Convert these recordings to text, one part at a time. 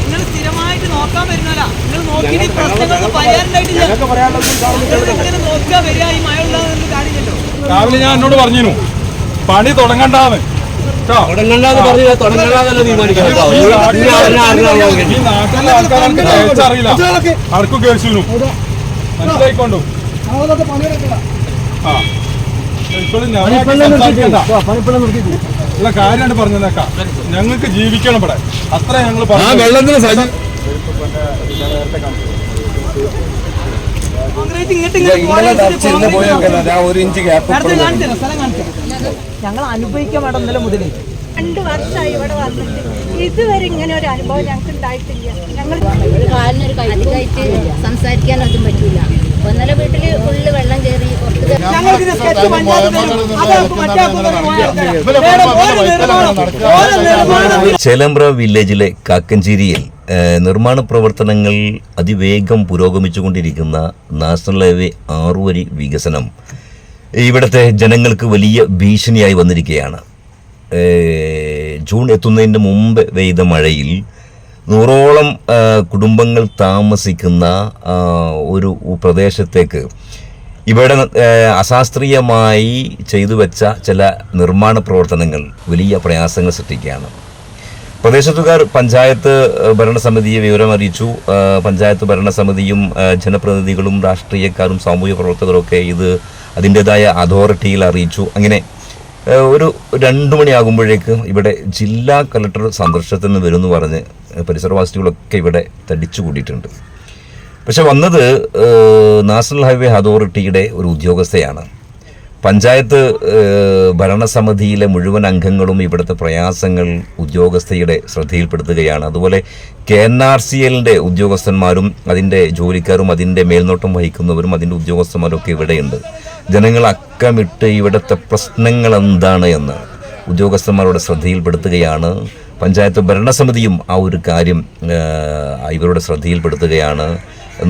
നിങ്ങൾ സ്ഥിരമായിട്ട് നോക്കാൻ വരുന്നല്ല നിങ്ങൾ നോക്കിയിട്ട് ഈ പ്രശ്നങ്ങൾക്ക് പരിഹാരമായിട്ടില്ല നിങ്ങൾ ഇങ്ങനെ നോക്കുക വരിക ഈ മഴ ഉണ്ടാകുന്ന രാവിലെ ഞാൻ എന്നോട് പറഞ്ഞിരുന്നു. പണി തുടങ്ങണ്ടാന്ന്. കേൾച്ചറിയില്ല ആർക്കും കേൾച്ചു മനസ്സിലായിക്കൊണ്ടു. ആ. ഇപ്പോഴും ഞാൻ സംസാരിക്കണ്ട. ഉള്ള കാര്യമാണ് പറഞ്ഞേക്കാം ഞങ്ങൾക്ക് ജീവിക്കണം ഇവിടെ അത്ര ഞങ്ങൾ ആ പറഞ്ഞു വെള്ളത്തിന് സജി കോൺക്രീറ്റ് ഇങ്ങോട്ട് ഇങ്ങോട്ട് ഇന്നലെ പോകാൻ പോയി നോക്കണ്ട ആ ഒരു ഇഞ്ച് ഗ്യാപ്പ് ഞങ്ങൾ അനുഭവിക്കാൻ വേണ്ട ഇന്നലെ മുതലേ രണ്ട് വർഷമായി ഇവിടെ വന്നിട്ട് ഇതുവരെ ഇങ്ങനെ ഒരു അനുഭവം ഞങ്ങൾക്ക് ഉണ്ടായിട്ടില്ല ഞങ്ങൾ കാലിനൊരു കൈകായിട്ട് സംസാരിക്കാൻ അതും പറ്റൂല ഒന്നലെ വീട്ടിൽ ഫുള്ള് വെള്ളം കയറി പുറത്ത് സ്കെച്ച് പഞ്ചായത്ത് ചേലമ്പ്ര വില്ലേജിലെ കാക്കഞ്ചേരിയിൽ നിർമ്മാണ പ്രവർത്തനങ്ങൾ അതിവേഗം പുരോഗമിച്ചുകൊണ്ടിരിക്കുന്ന നാഷണൽ ഹൈവേ ആറുവരി വികസനം ഇവിടുത്തെ ജനങ്ങൾക്ക് വലിയ ഭീഷണിയായി വന്നിരിക്കുകയാണ്. ജൂൺ എത്തുന്നതിന് മുമ്പ് പെയ്ത മഴയിൽ നൂറോളം കുടുംബങ്ങൾ താമസിക്കുന്ന ഒരു പ്രദേശത്തേക്ക് ഇവിടെ അശാസ്ത്രീയമായി ചെയ്തു വെച്ച ചില നിർമ്മാണ പ്രവർത്തനങ്ങൾ വലിയ പ്രയാസങ്ങൾ സൃഷ്ടിക്കുകയാണ്. പ്രദേശത്തുകാർ പഞ്ചായത്ത് ഭരണസമിതിയെ വിവരം അറിയിച്ചു. പഞ്ചായത്ത് ഭരണസമിതിയും ജനപ്രതിനിധികളും രാഷ്ട്രീയക്കാരും സാമൂഹ്യ പ്രവർത്തകരൊക്കെ ഇത് അതിന്റെതായ അതോറിറ്റിയിൽ അറിയിച്ചു. അങ്ങനെ ഒരു രണ്ടു മണിയാകുമ്പോഴേക്ക് ഇവിടെ ജില്ലാ കളക്ടർ സന്ദർശനത്തിന് വരുമെന്ന് പറഞ്ഞ് പരിസരവാസികളൊക്കെ ഇവിടെ തടിച്ചു കൂടിയിട്ടുണ്ട്. പക്ഷെ വന്നത് നാഷണൽ ഹൈവേ അതോറിറ്റിയുടെ ഒരു ഉദ്യോഗസ്ഥയാണ്. പഞ്ചായത്ത് ഭരണസമിതിയിലെ മുഴുവൻ അംഗങ്ങളും ഇവിടുത്തെ പ്രയാസങ്ങൾ ഉദ്യോഗസ്ഥയുടെ ശ്രദ്ധയിൽപ്പെടുത്തുകയാണ്. അതുപോലെ കെ എൻ ആർ സി എല്ലിന്റെ ഉദ്യോഗസ്ഥന്മാരും അതിന്റെ ജോലിക്കാരും അതിന്റെ മേൽനോട്ടം വഹിക്കുന്നവരും അതിന്റെ ഉദ്യോഗസ്ഥന്മാരും ഒക്കെ ഇവിടെയുണ്ട്. ജനങ്ങൾ അക്കമിട്ട് ഇവിടുത്തെ പ്രശ്നങ്ങൾ എന്താണ് എന്ന് ഉദ്യോഗസ്ഥന്മാരുടെ ശ്രദ്ധയിൽപ്പെടുത്തുകയാണ്. പഞ്ചായത്ത് ഭരണസമിതിയും ആ ഒരു കാര്യം ഇവരുടെ ശ്രദ്ധയിൽപ്പെടുത്തുകയാണ്.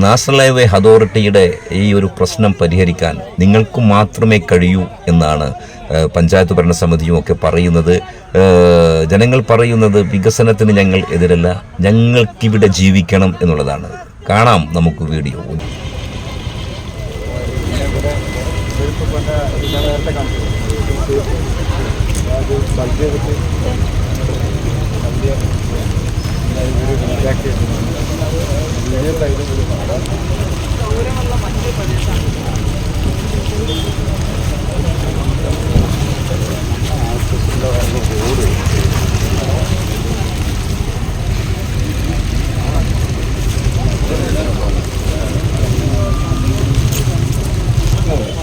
നാഷണൽ ഹൈവേ അതോറിറ്റിയുടെ ഈ ഒരു പ്രശ്നം പരിഹരിക്കാൻ നിങ്ങൾക്ക് മാത്രമേ കഴിയൂ എന്നാണ് പഞ്ചായത്ത് ഭരണസമിതിയും ഒക്കെ പറയുന്നത്. ജനങ്ങൾ പറയുന്നത് വികസനത്തിന് ഞങ്ങൾ എതിരല്ല ഞങ്ങൾക്കിവിടെ ജീവിക്കണം എന്നുള്ളതാണ്. കാണാം നമുക്ക് വീഡിയോ.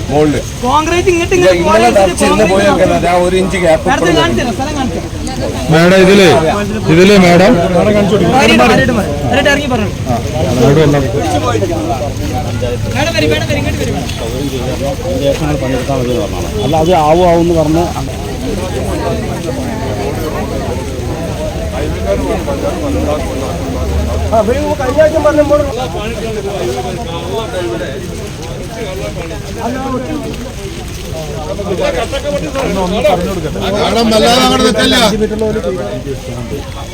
മുകളിൽ കോൺക്രീറ്റ് ഇങ്ങോട്ട് ഇങ്ങോട്ട് ഇന്നലെ പോകാൻ ഇഞ്ച് ഗ്യാപ്പ് നോക്കണ്ട ആ ഒരു ഇഞ്ച് ഗ്യാപ്പ് മേഡം ഇതിൽ ഇതിൽ മേഡം. അല്ല അത് ആവും ആവും എന്ന് പറഞ്ഞ്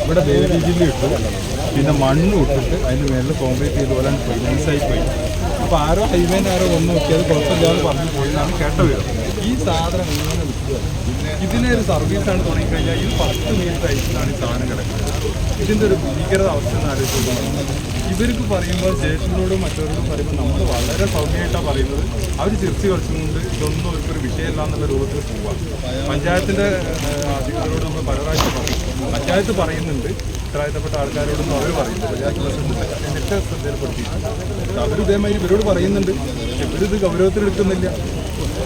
ഇവിടെ ദേവി ഇട്ടു. പിന്നെ മണ്ണ് ഇട്ടിട്ട് അതിന് മേളിൽ കോൺക്രീറ്റ് ചെയ്ത് പോലെ ഫൈനാൻസായി പോയി. അപ്പോൾ ആരോ ഹൈവേന ആരോ ഒന്ന് നോക്കിയത് കുഴപ്പമില്ലാന്ന് പറഞ്ഞു പോയി എന്നാണ് കേട്ട വിവരം ഈ സാധനം ഇങ്ങനെ ഇതിനെ ഒരു സർവീസാണ് തുടങ്ങിക്കഴിഞ്ഞാൽ ഈ പത്ത് മീറ്റർ ഐസിലാണ് ഈ സാധനം കിടക്കുന്നത്. ഇതിന്റെ ഒരു ഭീകരത അവസ്ഥ എന്ന് ആലോചിച്ച് ഇവർക്ക് പറയുമ്പോൾ സ്റ്റേഷനിലോടും മറ്റവരോടും പറയുമ്പോൾ നമ്മൾ വളരെ സൗമ്യമായിട്ടാണ് പറയുന്നത്. അവർ ചിരിച്ച് കളിച്ചുകൊണ്ട് ഇതൊന്നും ഇവർക്കൊരു വിഷയമല്ല എന്നുള്ള രൂപത്തിൽ പോവാം. പഞ്ചായത്തിന്റെ അധികൃതരോട് നമ്മൾ പല പ്രാവശ്യം പറയും. പഞ്ചായത്ത് പറയുന്നുണ്ട്. ഉത്തരവാദിത്തപ്പെട്ട ആൾക്കാരോടൊന്നും അവർ പറയുന്നു പഞ്ചായത്ത് പ്രസിഡന്റ് എന്നിട്ട് ശ്രദ്ധയിൽപ്പെടുത്തിയിട്ടുണ്ട് അവർ ഇതേമാതിരി ഇവരോട് പറയുന്നുണ്ട്. ഇവരിത് ഗൗരവത്തിലെടുക്കുന്നില്ല.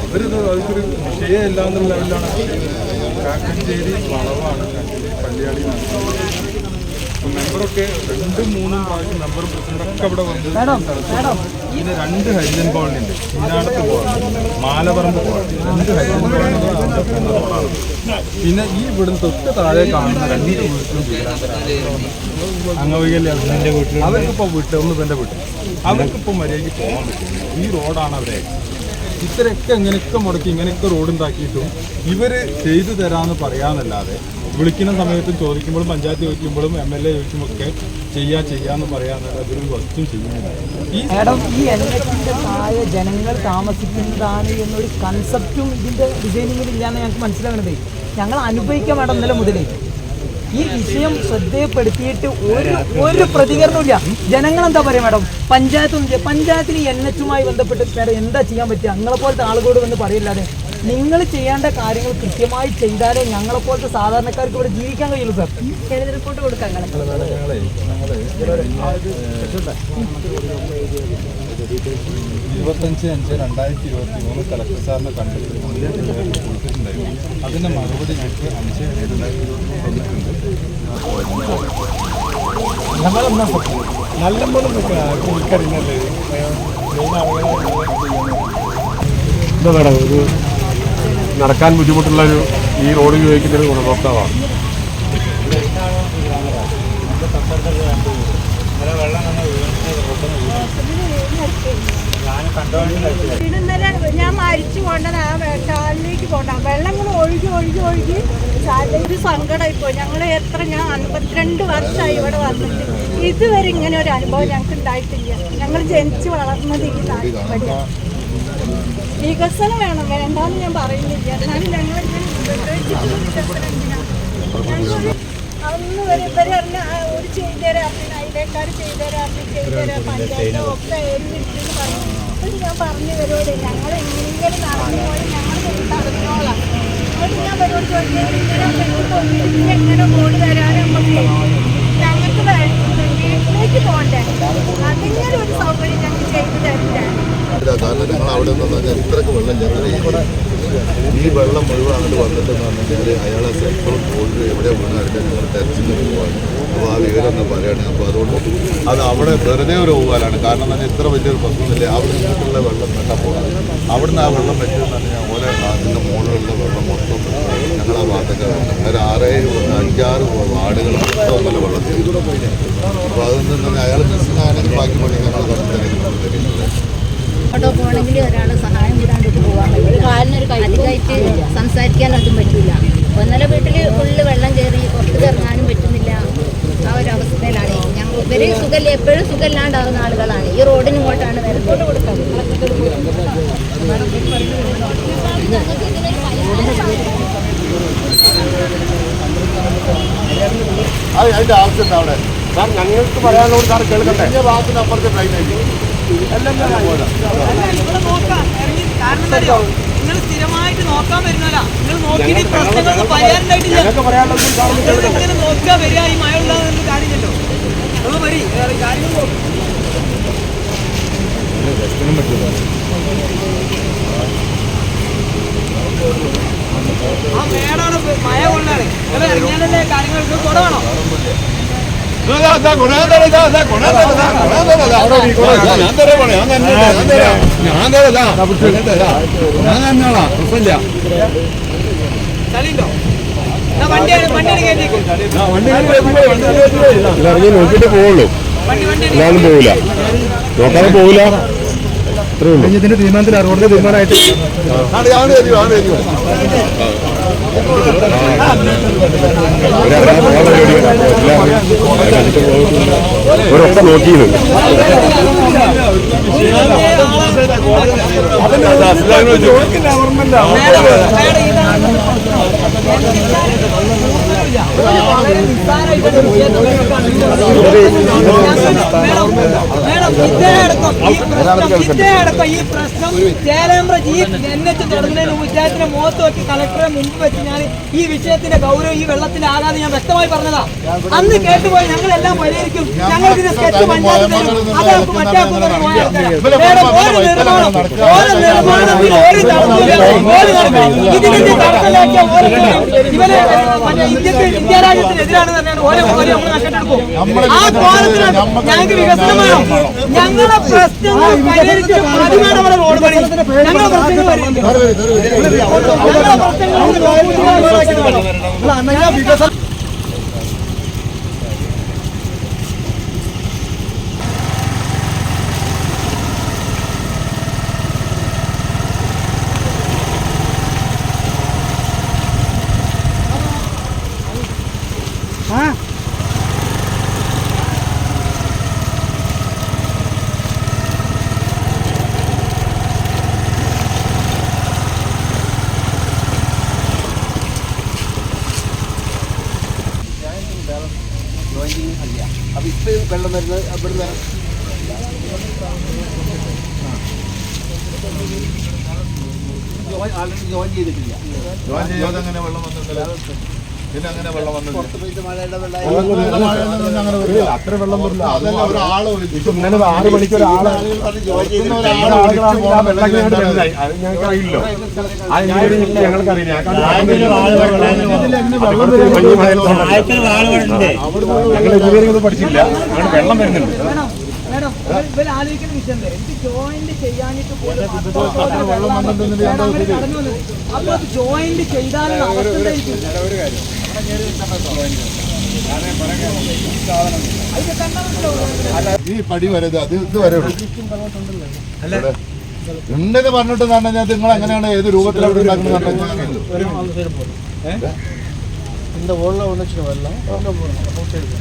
ഇവരിത് അവർക്കൊരു വിഷയമല്ല എന്നുള്ള ലെവലിലാണ്. കാക്കഞ്ചേരി വളവാണ്. കാക്കഞ്ചേരി പള്ളിയാടി മെമ്പറൊക്കെ രണ്ടും മൂന്നും പ്രാവശ്യം മെമ്പറും പ്രസിഡന്റൊക്കെ ഇവിടെ വന്ന്. പിന്നെ രണ്ട് ഹരിജൻ കോളനി ഉണ്ട് ഈനാടത്ത് കോളനി മാലപറമ്പ് കോളനി രണ്ട് ഹരിജൻ കോളനി അവിടെ പോകുന്ന റോഡാണ്. പിന്നെ ഈ ഇവിടുന്ന് തൊട്ട് താഴെ കാണുന്ന രണ്ട് വീട്ടിലും അംഗവൈകല്യ അവർക്കിപ്പോൾ വീട്ടിൽ ഒന്ന് തന്നെ വീട്ടിൽ. അവർക്കിപ്പോൾ മര്യാദയ്ക്ക് പോകാൻ പറ്റും ഈ റോഡാണ് അവരെ. ഇത്രയൊക്കെ ഇങ്ങനെയൊക്കെ മുടക്കി ഇങ്ങനെയൊക്കെ റോഡ് ഉണ്ടാക്കിയിട്ടും ഇവർ ചെയ്തു തരാന്ന് പറയാന്നല്ലാതെ വിളിക്കുന്ന സമയത്തും ചോദിക്കുമ്പോഴും പഞ്ചായത്ത് ചോദിക്കുമ്പോഴും എം എൽ എ ചോദിക്കുമ്പോഴൊക്കെ ചെയ്യാ ചെയ്യാന്ന് ചെയ്യുന്നില്ല ഈ ജനങ്ങൾ താമസിക്കുന്നതാണ് എന്നൊരു കൺസെപ്റ്റും ഇതിന്റെ ഡിസൈനിങ്ങിൽ ഇല്ലാന്ന് ഞങ്ങൾക്ക് മനസ്സിലാകണത് ഞങ്ങൾ അനുഭവിക്കാം മാഡം ഇന്നലെ മുതലേ. ഈ വിഷയം ശ്രദ്ധയപ്പെടുത്തിയിട്ട് ഒരു ഒരു പ്രതികരണവും ഇല്ല. ജനങ്ങൾ എന്താ പറയാ മാഡം? പഞ്ചായത്തും പഞ്ചായത്തിന് എൻ എച്ചുമായി ബന്ധപ്പെട്ട് എന്താ ചെയ്യാൻ പറ്റുക? നിങ്ങളെ പോലത്തെ ആളുകളോട് വന്ന് പറയില്ലാതെ നിങ്ങൾ ചെയ്യേണ്ട കാര്യങ്ങൾ കൃത്യമായി ചെയ്താലേ ഞങ്ങളെ പോലത്തെ സാധാരണക്കാർക്ക് ഇവിടെ ജീവിക്കാൻ കഴിയുള്ളൂ സാർ റിപ്പോർട്ട് കൊടുക്കാൻ ഇരുപത്തഞ്ച് അഞ്ച് രണ്ടായിരത്തി ഇരുപത്തി മൂന്ന് കളക്ടർ സാറിനെ കണ്ടിട്ട് കൊടുത്തിട്ടുണ്ടായിരുന്നു മറുപടി ഞങ്ങൾക്ക് അഞ്ച് രണ്ടായിരത്തി ഇരുപത്തി മെയിൻ ആളുകളെ എന്താ ഒരു നടക്കാൻ ബുദ്ധിമുട്ടുള്ള ഒരു ഈ റോഡ് ഉപയോഗിക്കുന്ന ഒരു ഗുണഭോക്താവാണ്. ഞാൻ മരിച്ചു പോകേണ്ടത് ആ ചാലിലേക്ക് പോകണ്ട. വെള്ളം കൂടെ ഒഴുകി ഒഴുകി ഒഴുകി. ചാലിലേക്ക് സങ്കടമായി പോയി ഞങ്ങൾ എത്ര ഞാൻ അൻപത്തിരണ്ട് വർഷമായി ഇവിടെ വന്നിട്ട്. ഇതുവരെ ഇങ്ങനെ ഒരു അനുഭവം ഞങ്ങൾക്ക് ഉണ്ടായിട്ടില്ല ഞങ്ങൾ ജനിച്ചു വളർന്നത് ഈ ഇവിടെയാ. വികസനം വേണം. വേണ്ടെന്ന് ഞാൻ പറയുന്നില്ല. എന്നാലും ഞങ്ങൾ അന്ന് വരെ ഇവർ പറഞ്ഞ ഒരു ചെയ്തുതരാം പിന്നെ അതിലേക്കാർ ചെയ്തുതരാം ചെയ്തുതരാം പഞ്ചായത്ത് ഒക്കെ എഴുതിയിട്ടെന്ന് പറഞ്ഞു. അപ്പോൾ ഞാൻ പറഞ്ഞു വരുവോടെ ഞങ്ങൾ എങ്ങനെയെങ്കിലും നടന്നു പോയി ഞങ്ങൾ നടന്നോളാം. അപ്പോൾ ഞാൻ വരുവോട് ചോദിച്ചത് ഇങ്ങനെ ഇനി എങ്ങനെ റോഡ് തരാനും നമുക്ക് ഞങ്ങൾക്ക് വീട്ടിലേക്ക് പോകണ്ടേ അതിങ്ങനെ ഒരു സൗകര്യം ഞങ്ങൾ ചെയ്തു തരണ്ടേ. ഇല്ല, കാരണം? ഞങ്ങൾ അവിടെ നിന്ന് പറഞ്ഞാൽ ഇത്രക്ക് വെള്ളം ഞങ്ങൾ ഈ വെള്ളം മുഴുവൻ അങ്ങോട്ട് വന്നിട്ട് എന്ന് പറഞ്ഞാൽ അയാളെ സെൽഫോൺ പോയി എവിടെ വീണായിട്ട് ഞങ്ങൾ തെരച്ചിൽ പോവാണ്. അപ്പോൾ ആ വിവരം ഒന്ന് പറയുകയാണ് അപ്പോൾ അതുകൊണ്ട് അത് അവിടെ വെറുതെ ഒരു പോകാനാണ് കാരണം എന്ന് പറഞ്ഞാൽ ഇത്ര വലിയൊരു പ്രശ്നമില്ല അവിടെ നിന്നിട്ടുള്ള വെള്ളം കണ്ടാൽ പോകാൻ അവിടുന്ന് ആ വെള്ളം പറ്റുമെന്ന് പറഞ്ഞാൽ ഓരോ അതിന്റെ മുകളിലുള്ള വെള്ളം മൊത്തം ഞങ്ങൾ ആ ഭാഗത്തൊക്കെ ഒരു ആറേഴ് അഞ്ചാറ് വാർഡുകൾ മൊത്തം നല്ല വെള്ളം ചെയ്തു. അപ്പോൾ അതൊന്നും തന്നെ അയാൾ മിസ്സിനാണെങ്കിൽ ബാക്കി പണി ഞങ്ങൾ കണ്ടെത്തുന്നത് ഓട്ടോ പോകണമെങ്കിൽ ഒരാൾ സഹായം കൂടാണ്ട് പോകാൻ പറ്റില്ല. അധികമായിട്ട് സംസാരിക്കാൻ അതും പറ്റില്ല. ഒന്നര വീട്ടിൽ ഫുള്ള് വെള്ളം കയറി പുറത്ത് ഇറങ്ങാനും പറ്റുന്നില്ല. ആ ഒരു അവസ്ഥയിലാണ്. ഞങ്ങൾ ഇവർ സുഖമില്ല എപ്പോഴും സുഖമില്ലാണ്ടാവുന്ന ആളുകളാണ്. ഈ റോഡിന് ഇങ്ങോട്ടാണ് വരുന്നത്. കൊടുക്കാം. അത് അതിന്റെ ആവശ്യം അവിടെ. സാർ ഞങ്ങൾക്ക് പറയാനുള്ളത് സാർ കേൾക്കട്ടെ. ഭാഗത്തിന് അപ്പുറത്തെ ട്രെയിൻ ആയിരിക്കും. ഇവിടെ നോക്കാം. ഇറങ്ങി കാരണം അറിയോ? നിങ്ങൾ സ്ഥിരമായിട്ട് നോക്കാൻ വരുന്നല്ല നിങ്ങൾ നോക്കിയിട്ട് ഈ പ്രശ്നങ്ങൾക്ക് പരിഹാരമായിട്ടില്ല ഇങ്ങനെ നോക്കുക വരിക ഈ മഴ ഉള്ളതെന്ന് കാര്യമില്ലല്ലോ. നിങ്ങൾ വരി കാര്യങ്ങൾ നോക്കും. ആ മേടാണ് മഴ കൊണ്ടാണ്. നിങ്ങൾ ഇറങ്ങിയാലല്ലേ കാര്യങ്ങൾ? തുടങ്ങണോ ചളിയുണ്ടോ എന്നാ ഞാൻ വണ്ടിയാണ് കയറ്റിക്കും ഇറങ്ങി നോക്കിട്ട് പോവുള്ളൂ അല്ലാതെ പോവില്ല നോക്കാതെ പോവില്ല ഇതിന്റെ തീരുമാനത്തിൽ റോഡിന്റെ തീരുമാനമായിട്ട് ഒരൊക്കെ നോക്കിയത് വളരെ പ്രശ്നം ഇതേടക്കം ഈ പ്രശ്നം. ചേലേമ്പ്ര ജി എൻ എച്ച് തുടങ്ങുന്നതിന് ഇദ്ദേഹത്തിന്റെ മുഖത്ത് വെച്ച് കളക്ടറെ മുമ്പ് വെച്ച് ഞാൻ ഈ വിഷയത്തിന്റെ ഗൗരവം ഈ വെള്ളത്തിലാകാതെ ഞാൻ വ്യക്തമായി പറഞ്ഞതാ. അന്ന് കേട്ടുപോയി ഞങ്ങളെല്ലാം പരിഹരിക്കും ഞങ്ങൾക്ക് സ്കെച്ച് പഞ്ചായത്ത് തരും. ഇതിന്റെ ഇവരെ മറ്റേ ഇന്ത്യയ്ക്ക് ഇന്ത്യ രാജ്യത്തിനെതിരാണ് തന്നെയാണ് ആ കോലത്തിന് ഞങ്ങൾക്ക് വികസനം വേണം ഞങ്ങളുടെ പ്രശ്നങ്ങൾ പരിഹരിച്ച് ആദ്യമാണ് നമ്മുടെ റോഡ് പണി ഞങ്ങളുടെ പ്രശ്നങ്ങൾ പരിഹരിക്കും ഞങ്ങളുടെ പ്രശ്നങ്ങൾ വികസനം വെള്ളം വരുന്നത് അവിടെ വരാം ജോയിൻ ചെയ്യാതെ അങ്ങനെ വെള്ളം വന്നിട്ടില്ല. പിന്നെ അങ്ങനെ വെള്ളം വന്നില്ല. അത്ര വെള്ളം വരില്ല. ഇന്നലെ ആറ് മണിക്ക് ഒരാൾ ഞങ്ങൾക്ക് അറിയില്ലോ ആ എഞ്ചിനീയറിംഗ് ഞങ്ങൾക്ക് അറിയില്ല ഞങ്ങൾ എഞ്ചിനീയറിംഗ് ഒന്നും പഠിച്ചില്ല. ഞങ്ങൾ വെള്ളം വരുന്നുണ്ട്. മേഡം ഇവർ ആലോചിക്കുന്ന വിഷയം എന്താ? ജോയിന്റ് ചെയ്യാനിട്ട് പോലും ഞാൻ വന്നത്. അപ്പൊ അത് ജോയിന്റ് ചെയ്താലുള്ള അവസ്ഥ ഈ പടി വരെ ഇത് അത് ഇത് വരെ ഉള്ളൂ. ഉണ്ടെന്ന് പറഞ്ഞിട്ട് പറഞ്ഞാൽ നിങ്ങൾ എങ്ങനെയാണ് ഏത് രൂപത്തിൽ അവിടെ ഉണ്ടാക്കുന്നത് അങ്ങനെയാണെന്നുണ്ടെങ്കിൽ ഇപ്പൊ അങ്ങനെയാണെന്നുണ്ടെങ്കിൽ ഞങ്ങൾ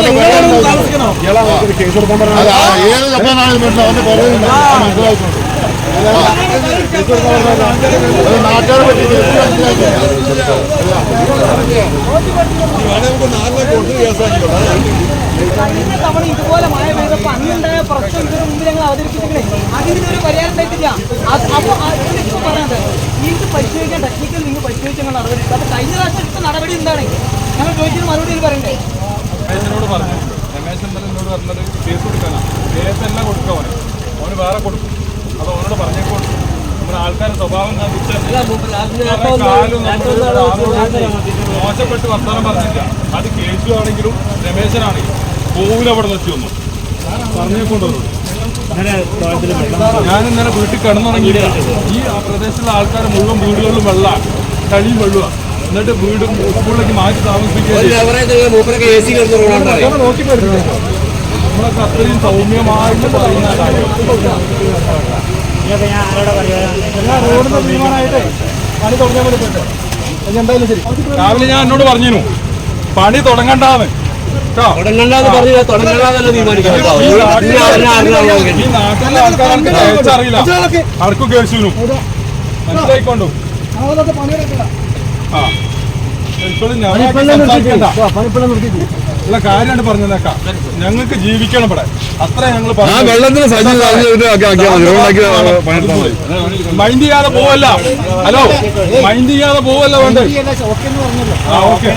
നിങ്ങളോട് താമസിക്കണോ കേസ് കൊടുക്കാൻ അത് നാട്ടുകാരെ പറ്റി കഴിഞ്ഞ ഇതുപോലെ മഴ അന്നുണ്ടായ പ്രശ്നം ഇതിനു മുമ്പ് ഞങ്ങൾ അവതരിപ്പിച്ചിട്ടേ അതിന് ഒരു പരിഹാരം ഉണ്ടായിട്ടില്ല. അത് അപ്പൊ ഇപ്പൊ പറയാതെ ഇത് പരിശോധിക്കാൻ ടെക്നിക്കൽ നിങ്ങൾ പരിശോധിച്ച നടപടി എടുക്കുക. അപ്പൊ കഴിഞ്ഞ പ്രാവശ്യം എടുത്ത നടപടി എന്താണ്? ഞങ്ങൾ ചോദിച്ചത് മറുപടി പറയണ്ടേ? രമേശനോട് പറഞ്ഞു. രമേശൻ ഇന്നലെ എന്നോട് പറഞ്ഞത് കേസ് കൊടുക്കാനാണ് കേസ് എല്ലാം കൊടുക്കുക അവന്. അവന് വേറെ കൊടുക്കും. അത് അവനോട് പറഞ്ഞേക്കോളൂ നമ്മുടെ ആൾക്കാരുടെ സ്വഭാവം ഞാൻ തിരിച്ചറിഞ്ഞു മോശപ്പെട്ട് വർത്തമാനം പറഞ്ഞില്ല. അത് കേസു ആണെങ്കിലും രമേശനാണെങ്കിലും പോവില്ല അവിടെ നിർത്തി ഒന്നും പറഞ്ഞേക്കൊണ്ടു ഞാൻ ഇന്നലെ വീട്ടിൽ കിടന്നുറങ്ങിയില്ല ഈ ആ പ്രദേശത്തുള്ള ആൾക്കാർ മുഴുവൻ വീടുകളിലും വെള്ളമാണ് കളിയും വെള്ളമാണ് എന്നിട്ട് വീട് സ്കൂളിലേക്ക് മാറ്റി നമ്മളൊക്കെ അത്രയും സൗമ്യമായിട്ട് പറയുന്ന കാര്യം റോഡിന്റെ തീരുമാനമായിട്ടേ പണി തുടങ്ങാൻ വേണ്ടി പറ്റും എന്തായാലും ശരി. രാവിലെ ഞാൻ എന്നോട് പറഞ്ഞിരുന്നു പണി തുടങ്ങണ്ടാന്ന് കേട്ടോ. ഈ നാട്ടിലെ- ഈ നാട്ടിലെ ആൾക്കാർക്ക് തേച്ചറിയില്ല ആർക്കും കേൾച്ചു മനസ്സിലായിക്കൊണ്ടു? ആ. ഇപ്പോഴും ഞാൻ സംസാരിക്കണ്ട. ഉള്ള കാര്യമാണ് പറഞ്ഞേക്കാം ഞങ്ങൾക്ക് ജീവിക്കണം ഇവിടെ. അത്ര ഞങ്ങൾ മൈൻഡ് ചെയ്യാതെ പോവല്ല. ഹലോ മൈൻഡ് ചെയ്യാതെ പോവല്ല വേണ്ട? ആ ഓക്കെ.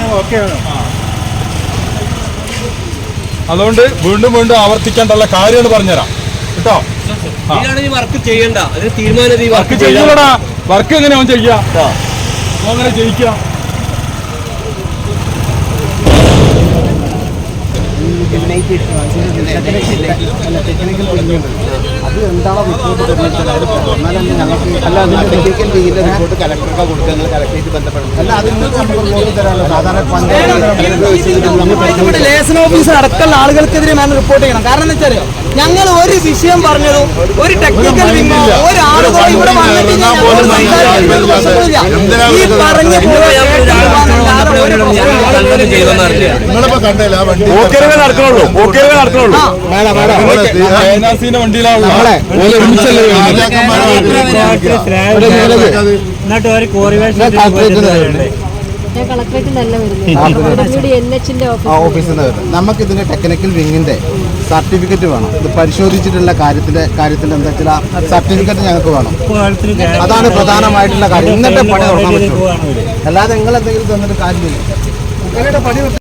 അതുകൊണ്ട് വീണ്ടും വീണ്ടും ആവർത്തിക്കേണ്ടുള്ള കാര്യമാണ് പറഞ്ഞുതരാം. കേട്ടോ? വർക്ക് ചെയ്യണ്ട. അതിന് തീരുമാനം വർക്ക് ചെയ്യൂടാ. വർക്ക് എങ്ങനെ അവൻ ചെയ്യാ? അങ്ങനെ ജയിക്കാം. അത് എന്താണോ റിപ്പോർട്ട് അല്ല ലീഗിന്റെ കലക്ടർക്ക് കലക്ടറേറ്റ് ബന്ധപ്പെടണം അല്ല അത് നിങ്ങൾക്ക് നമുക്ക് റിപ്പോർട്ട് തരാമല്ലോ സാധാരണ ഇവിടെ ലേസൺ ഓഫീസർ അടക്കമുള്ള ആളുകൾക്കെതിരെ ഞാൻ റിപ്പോർട്ട് ചെയ്യണം കാരണം എന്താ വെച്ചാൽ ഞങ്ങൾ ഒരു വിഷയം പറഞ്ഞതും ഒരു ടെക്നിക്കൽ വിങ്ങോ ഒരാളുകളോ ഇവിടെ വന്നിട്ട്. ഈ പറഞ്ഞ കേൾക്കാനല്ലാതെ ഒരു നടക്കണുള്ളൂ നടക്കണുള്ളൂ ഞാൻ കളക്ടറേറ്റിലല്ല നല്ല വരുന്നത്. നമുക്ക് ഇതിന്റെ ടെക്നിക്കൽ വിങ്ങിന്റെ സർട്ടിഫിക്കറ്റ് വേണം. ഇത് പരിശോധിച്ചിട്ടുള്ള കാര്യത്തിന്റെ കാര്യത്തിന്റെ എന്താ വെച്ചാൽ സർട്ടിഫിക്കറ്റ് ഞങ്ങൾക്ക് വേണം. അതാണ് പ്രധാനമായിട്ടുള്ള കാര്യം. ഇന്നത്തെ പണി തുടങ്ങാൻ പറ്റുള്ളൂ. അല്ലാതെ നിങ്ങൾ എന്തെങ്കിലും തന്നിട്ട് കാര്യമില്ല.